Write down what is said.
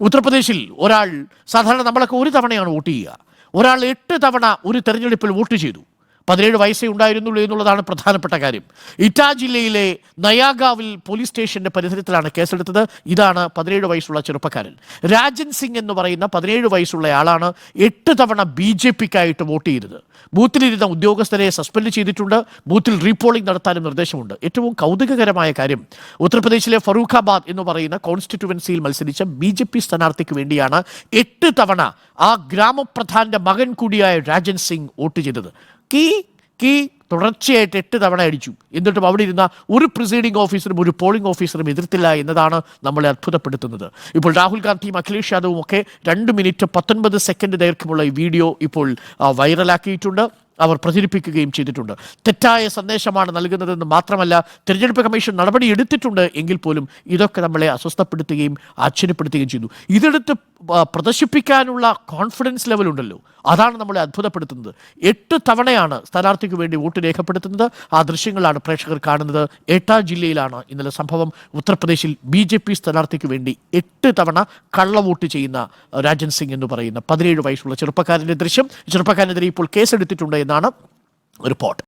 ഉത്തർപ്രദേശിൽ ഒരാൾ സാധാരണ നമ്മളൊക്കെ ഒരു തവണയാണ് വോട്ട് ചെയ്യുക. ഒരാൾ എട്ട് തവണ ഒരു തെരഞ്ഞെടുപ്പിൽ വോട്ട് ചെയ്തു. പതിനേഴ് വയസ്സേ ഉണ്ടായിരുന്നുള്ളൂ എന്നുള്ളതാണ് പ്രധാനപ്പെട്ട കാര്യം. ഇറ്റാ ജില്ലയിലെ നയാഗാവിൽ പോലീസ് സ്റ്റേഷന്റെ പരിസരത്തിലാണ് കേസെടുത്തത്. ഇതാണ് പതിനേഴ് വയസ്സുള്ള ചെറുപ്പക്കാരൻ. രാജൻ സിംഗ് എന്ന് പറയുന്ന പതിനേഴ് വയസ്സുള്ള ആളാണ് എട്ട് തവണ ബി ജെ പിക്കായിട്ട് വോട്ട് ചെയ്തത്. ബൂത്തിലിരുന്ന ഉദ്യോഗസ്ഥരെ സസ്പെൻഡ് ചെയ്തിട്ടുണ്ട്. ബൂത്തിൽ റീപോളിംഗ് നടത്താനും നിർദ്ദേശമുണ്ട്. ഏറ്റവും കൗതുകകരമായ കാര്യം ഉത്തർപ്രദേശിലെ ഫറൂഖാബാദ് എന്ന് പറയുന്ന കോൺസ്റ്റിറ്റ്യുവൻസിയിൽ മത്സരിച്ച ബി ജെ പി സ്ഥാനാർത്ഥിക്ക് വേണ്ടിയാണ് എട്ട് തവണ ആ ഗ്രാമപ്രധാന്റെ മകൻ കൂടിയായ രാജൻ സിംഗ് വോട്ട് ചെയ്തത്. കീ കീ തുടർച്ചയായിട്ട് എട്ട് തവണ അടിച്ചു. എന്നിട്ടും അവിടെ ഇരുന്ന ഒരു പ്രിസൈഡിംഗ് ഓഫീസറും ഒരു പോളിംഗ് ഓഫീസറും എതിർത്തില്ല എന്നതാണ് നമ്മളെ അത്ഭുതപ്പെടുത്തുന്നത്. ഇപ്പോൾ രാഹുൽ ഗാന്ധിയും അഖിലേഷ് യാദവും ഒക്കെ രണ്ട് മിനിറ്റ് പത്തൊൻപത് സെക്കൻഡ് ദൈർഘ്യമുള്ള ഈ വീഡിയോ ഇപ്പോൾ വൈറലാക്കിയിട്ടുണ്ട് അവർ പ്രചരിപ്പിക്കുകയും ചെയ്തിട്ടുണ്ട്. തെറ്റായ സന്ദേശമാണ് നൽകുന്നതെന്ന് മാത്രമല്ല തിരഞ്ഞെടുപ്പ് കമ്മീഷൻ നടപടി എടുത്തിട്ടുണ്ട് എങ്കിൽ പോലും ഇതൊക്കെ നമ്മളെ അസ്വസ്ഥപ്പെടുത്തുകയും ആശ്ചര്യപ്പെടുത്തുകയും ചെയ്തു. ഇതെടുത്ത് പ്രദർശിപ്പിക്കാനുള്ള കോൺഫിഡൻസ് ലെവൽ ഉണ്ടല്ലോ. അതാണ് നമ്മളെ അത്ഭുതപ്പെടുത്തുന്നത്. എട്ട് തവണയാണ് സ്ഥാനാർത്ഥിക്ക് വേണ്ടി വോട്ട് രേഖപ്പെടുത്തുന്നത്. ആ ദൃശ്യങ്ങളാണ് പ്രേക്ഷകർ കാണുന്നത്. എട്ടാ ജില്ലയിലാണ് ഇന്നലെ സംഭവം. ഉത്തർപ്രദേശിൽ ബി ജെ പി സ്ഥാനാർത്ഥിക്ക് വേണ്ടി എട്ട് തവണ കള്ളവോട്ട് ചെയ്യുന്ന രാജൻ സിംഗ് എന്ന് പറയുന്ന പതിനേഴ് വയസ്സുള്ള ചെറുപ്പക്കാരന്റെ ദൃശ്യം. ചെറുപ്പക്കാരനെതിരെ ഇപ്പോൾ കേസെടുത്തിട്ടുണ്ട് എന്നാണ് റിപ്പോർട്ട്